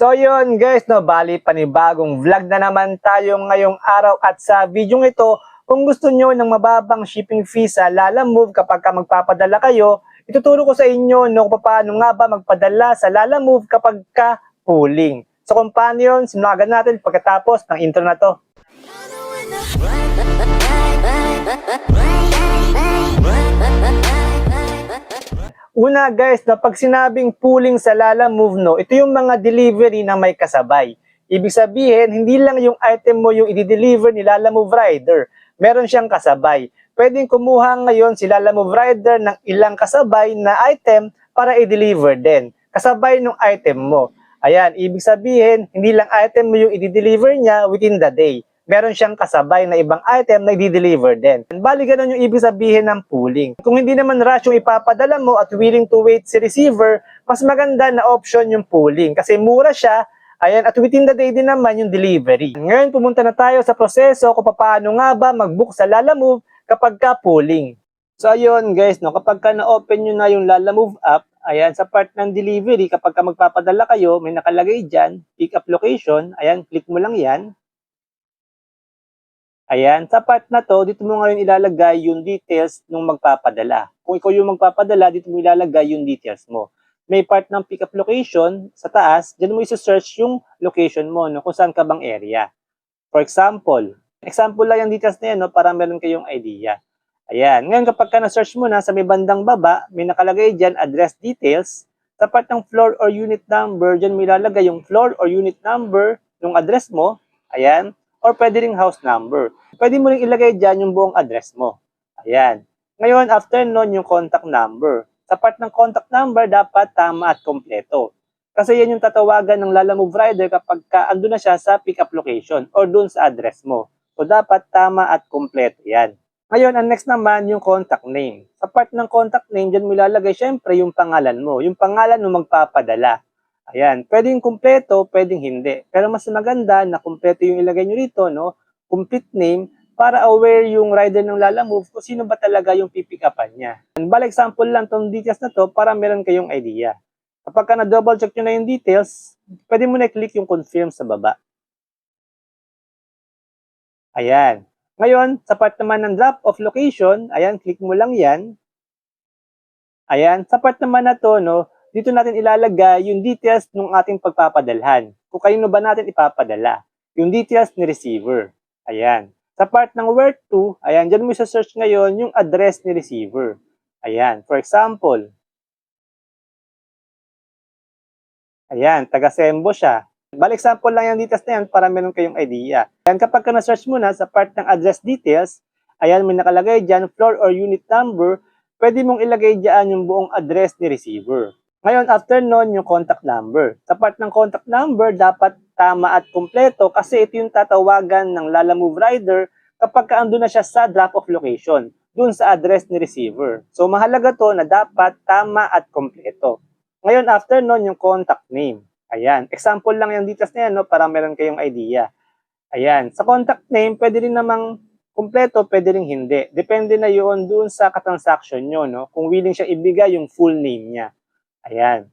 So yun guys, no, bali panibagong vlog na naman tayo ngayong araw at sa video ito, kung gusto nyo ng mababang shipping fee sa Lala Move kapag ka magpapadala kayo, ituturo ko sa inyo no, kung paano nga ba magpadala sa Lala Move kapag ka pooling. So kung paano yun, simulan natin pagkatapos ng intro na to. Una guys, na pag sinabing pooling sa Lala Move, no, ito yung mga delivery na may kasabay. Ibig sabihin, hindi lang yung item mo yung i-deliver ni Lala Move Rider. Meron siyang kasabay. Pwedeng kumuha ngayon si Lala Move Rider ng ilang kasabay na item para i-deliver din. Kasabay ng item mo. Ayan, ibig sabihin, hindi lang item mo yung i-deliver niya within the day. Meron siyang kasabay na ibang item na i-deliver din. Bali, ganun yung ibig sabihin ng pooling. Kung hindi naman rush yung ipapadala mo at willing to wait si receiver, mas maganda na option yung pooling. Kasi mura siya, Ayan, at within the day din naman yung delivery. Ngayon, pumunta na tayo sa proseso kung paano nga ba mag-book sa Lalamove kapag ka pooling. So, ayun guys, no, kapag ka na-open nyo na yung Lalamove app, ayan, sa part ng delivery, kapag ka magpapadala kayo, may nakalagay dyan, pick up location, ayan, click mo lang yan. Ayan, sa part na to, dito mo ngayon ilalagay yung details nung magpapadala. Kung ikaw yung magpapadala, dito mo ilalagay yung details mo may part ng pick up location sa taas, dyan mo isi-search yung location mo, no, kung saan ka bang area. For example, example lang yung details na yan, no, para meron kayong idea. Ayan. Ngayon, kapag ka na-search mo na sa may bandang baba, may nakalagay dyan address details. Sa part ng floor or unit number, dyan mo ilalagay yung floor or unit number ng address mo. Ayan. Or pwede ring house number. Pwede mo ring ilagay dyan yung buong address mo. Ayan. Ngayon, after nun, yung contact number sa part ng contact number, dapat tama at kompleto. Kasi yan yung tatawagan ng Lala Move Rider kapag ka ando na siya sa pick-up location or dun sa address mo. So, dapat tama at kompleto yan. Ngayon, ang next naman, yung contact name. Sa part ng contact name, dyan mo ilalagay syempre yung pangalan mo. Yung pangalan mo magpapadala. Ayan, pwedeng kumpleto, pwedeng hindi. Pero mas maganda na kumpleto yung ilagay nyo rito, no? Complete name, para aware yung rider ng Lala Move kung sino ba talaga yung pipikapan niya. And bala example lang tong details na to para meron kayong idea. Kapag ka na-double check nyo na yung details, pwede mo na-click yung confirm sa baba. Ayan. Ngayon, sa part naman ng drop off location, ayan, click mo lang yan. Ayan, sa part naman na to, no, dito natin ilalagay yung details ng ating pagpapadalhan. Kung kanino ba natin ipapadala. Yung details ni receiver. Ayan. Sa part ng where to, ayan, dyan mo isa-search ngayon yung address ni receiver. Ayan, for example, ayan, taga-Sembo siya. Bal example lang yung details na yan para meron kayong idea. Ayan, kapag ka na-search mo na sa part ng address details, ayan, may nakalagay dyan, floor or unit number, pwede mong ilagay dyan yung buong address ni receiver. Ngayon, after nun, yung contact number. Sa part ng contact number, dapat tama at kumpleto kasi ito yung tatawagan ng Lala Move Rider kapag kaando na siya sa drop-off location, dun sa address ni receiver. So, mahalaga to na dapat tama at kumpleto. Ngayon, after nun, yung contact name. Ayan. Example lang yung details na yan, no, para meron kayong idea. Ayan. Sa contact name, pwede rin namang kumpleto, pwede rin hindi. Depende na yun dun sa katransaction nyo, no? Kung willing siya ibigay yung full name niya. Ayan.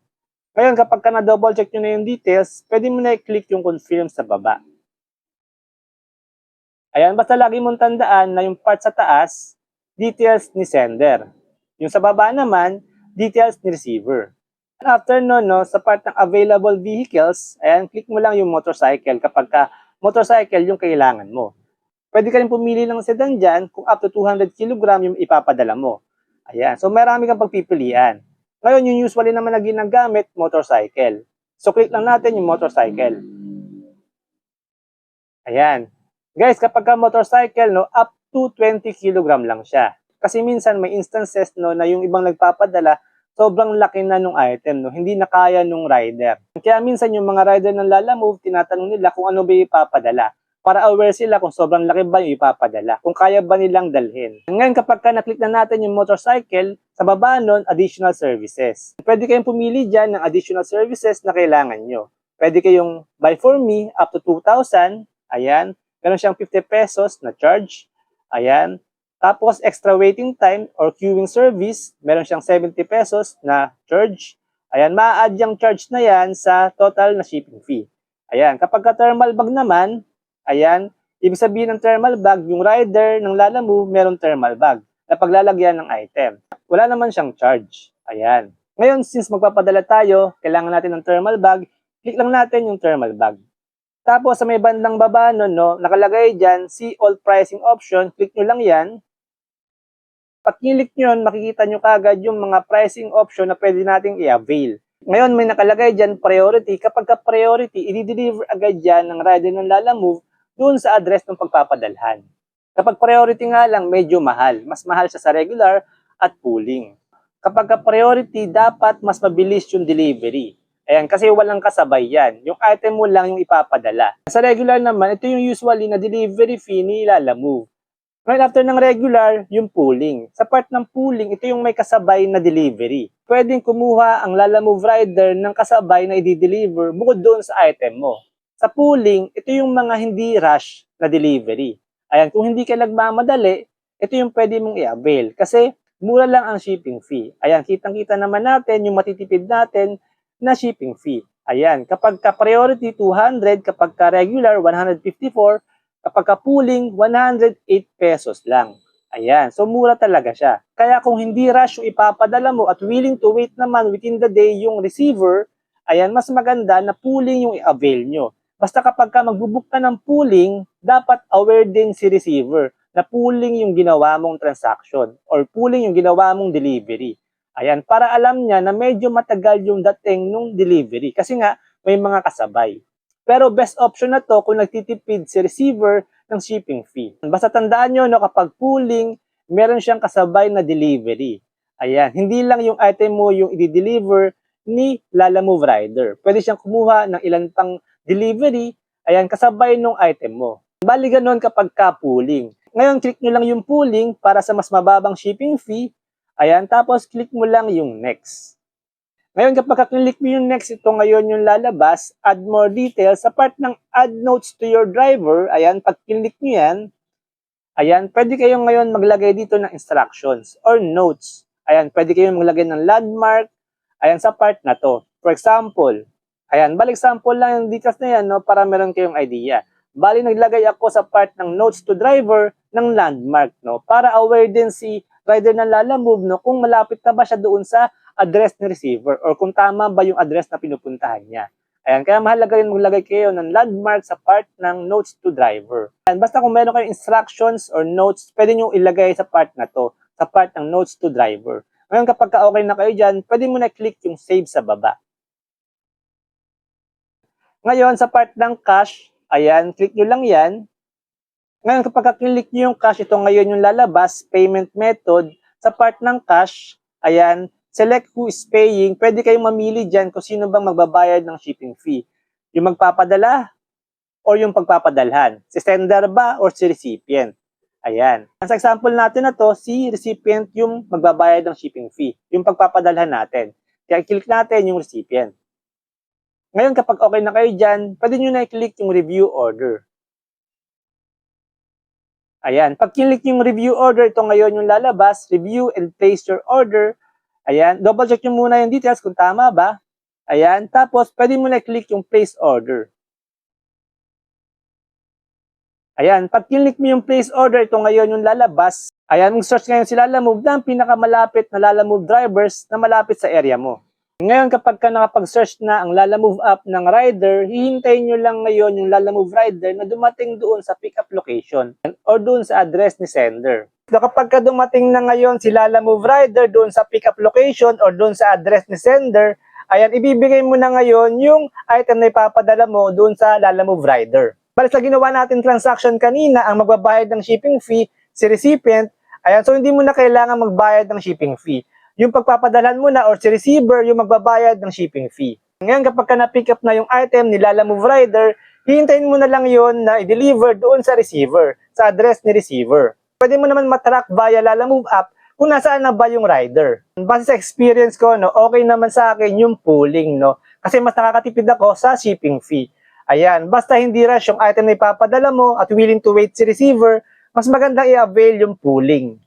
Ngayon, kapag ka na-double check nyo na yung details, pwede mo na i-click yung confirm sa baba. Ayan, basta lagi mong tandaan na yung part sa taas, details ni sender. Yung sa baba naman, details ni receiver. After no, no, sa part ng available vehicles, ayan, click mo lang yung motorcycle kapag ka motorcycle yung kailangan mo. Pwede ka rin pumili ng sedan dyan kung up to 200 kg yung ipapadala mo. Ayan, so marami kang pagpipilian. Ngayon, yung usually naman na ginagamit, motorcycle. So, click lang natin yung motorcycle. Ayan. Guys, kapag ka motorcycle, no, up to 20 kg lang siya. Kasi minsan may instances no, na yung ibang nagpapadala, sobrang laki na nung item, no? hindi na kaya nung rider. Kaya minsan yung mga rider ng Lala Move, tinatanong nila kung ano ba ipapadala para aware sila kung sobrang laki ba yung ipapadala, kung kaya ba nilang dalhin. Ngayon kapag ka naklik na natin yung motorcycle, sa baba nun, additional services. Pwede kayong pumili dyan ng additional services na kailangan nyo. Pwede kayong buy for me up to 2,000, ayan, meron siyang 50 pesos na charge, ayan, tapos extra waiting time or queuing service, meron siyang 70 pesos na charge, Ayan, ma-add yung charge na yan sa total na shipping fee. Ayan, kapag ka thermal bag naman, ayan, ibig sabihin ng thermal bag, yung rider ng Lalamove, meron thermal bag na paglalagyan ng item. Wala naman siyang charge. Ayan. Ngayon, since magpapadala tayo, kailangan natin ng thermal bag, click lang natin yung thermal bag. Tapos sa may bandang baba nun, no, nakalagay dyan, see all pricing option, click nyo lang yan. Pag click nyo, yun, makikita nyo kagad yung mga pricing option na pwede nating i-avail. Ngayon, may nakalagay dyan priority. Kapag ka priority, i-deliver agad dyan ng rider ng Lalamove doon sa address ng pagpapadalhan. Kapag priority nga lang, medyo mahal. Mas mahal siya sa regular at pooling. Kapag ka priority, dapat mas mabilis yung delivery. Ayan, kasi walang kasabay yan. Yung item mo lang yung ipapadala. Sa regular naman, ito yung usually na delivery fee ni Lalamove. Right after ng regular, yung pooling. Sa part ng pooling, ito yung may kasabay na delivery. Pwedeng kumuha ang Lalamove rider ng kasabay na i-deliver bukod doon sa item mo. Sa pooling, ito yung mga hindi rush na delivery. Ayan, kung hindi ka nagmamadali, ito yung pwede mong i-avail. Kasi mura lang ang shipping fee. Ayan, kitang-kita naman natin yung matitipid natin na shipping fee. Ayan, kapag ka priority 200, kapag ka regular 154, kapag ka pooling 108 pesos lang. Ayan, so mura talaga siya. Kaya kung hindi rush yung ipapadala mo at willing to wait naman within the day yung receiver, ayan, mas maganda na pooling yung i-avail nyo. Basta kapag ka magbubook ka ng pooling, dapat aware din si receiver na pooling yung ginawa mong transaction or pooling yung ginawa mong delivery. Ayan, para alam niya na medyo matagal yung dating nung delivery kasi nga may mga kasabay. Pero best option na to kung nagtitipid si receiver ng shipping fee. Basta tandaan nyo no, kapag pooling, meron siyang kasabay na delivery. Ayan, hindi lang yung item mo yung i-deliver ni Lalamove Rider. Pwede siyang kumuha ng ilan pang delivery, ayan, kasabay nung item mo. Bali ganun kapag ka-pooling. Ngayon, click nyo lang yung pooling para sa mas mababang shipping fee. Ayan, tapos click mo lang yung next. Ngayon, kapag ka-click mo yung next, ito ngayon yung lalabas, add more details. Sa part ng add notes to your driver, ayan, pag click nyo yan, ayan, pwede kayong ngayon maglagay dito ng instructions or notes. Ayan, pwede kayong maglagay ng landmark, ayan, sa part na to. For example, ayan, balik sample lang yung details na yan, no, para meron kayong idea. Bali, naglagay ako sa part ng notes to driver ng landmark, no, para aware din si rider ng Lalamove, no, kung malapit na ba siya doon sa address ni receiver or kung tama ba yung address na pinupuntahan niya. Ayan, kaya mahalaga rin maglagay kayo ng landmark sa part ng notes to driver. Ayan, basta kung meron kayong instructions or notes, pwede nyo ilagay sa part na to, sa part ng notes to driver. Ngayon kapag ka okay na kayo dyan, pwede mo na click yung save sa baba. Ngayon, sa part ng cash, ayan, click nyo lang yan. Ngayon, kapag ka-click nyo yung cash, ito ngayon yung lalabas, payment method. Sa part ng cash, ayan, select who is paying. Pwede kayong mamili dyan kung sino bang magbabayad ng shipping fee. Yung magpapadala or yung pagpapadalhan. Si sender ba or si recipient. Ayan. Sa example natin na to, si recipient yung magbabayad ng shipping fee. Yung pagpapadalhan natin. Kaya click natin yung recipient. Ngayon, kapag okay na kayo dyan, pwede nyo na i-click yung review order. Ayan. Pag click yung review order, ito ngayon yung lalabas, review and place your order. Ayan. Double check nyo muna yung details kung tama ba. Ayan. Tapos, pwede mo na i-click yung place order. Ayan. Pag click mo yung place order, ito ngayon yung lalabas. Ayan. Mag-search ngayon si Lalamove ng pinakamalapit na Lalamove drivers na malapit sa area mo. Ngayon, kapag ka nakapag-search na ang Lalamove app ng rider, hihintayin nyo lang ngayon yung Lalamove rider na dumating doon sa pickup location or doon sa address ni sender. So kapag ka dumating na ngayon si Lalamove rider doon sa pickup location or doon sa address ni sender, ayan, ibibigay mo na ngayon yung item na ipapadala mo doon sa Lalamove rider. Balik sa ginawa natin transaction kanina, ang magbabayad ng shipping fee, si recipient, ayan, so hindi mo na kailangan magbayad ng shipping fee yung pagpapadalhan mo na or si receiver yung magbabayad ng shipping fee. Ngayon kapag ka na-pick up na yung item ni Lalamove Rider, hihintayin mo na lang yon na i-deliver doon sa receiver, sa address ni receiver. Pwede mo naman matrack via Lalamove app kung nasaan na ba yung rider. Base sa experience ko, no, okay naman sa akin yung pooling, no? Kasi mas nakakatipid ako sa shipping fee. Ayan, basta hindi rush yung item na ipapadala mo at willing to wait si receiver, mas magandang i-avail yung pooling.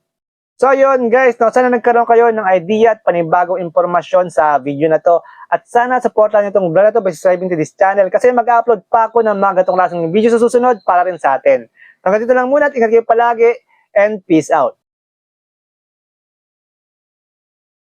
So yun guys, no, sana nagkaroon kayo ng idea at panibagong impormasyon sa video na to. At sana supportan niyo itong vlog na to by subscribing to this channel kasi mag-upload pa ako ng mga gatong klaseng video sa susunod para rin sa atin. Hanggang dito lang muna at ingat kayo palagi and peace out.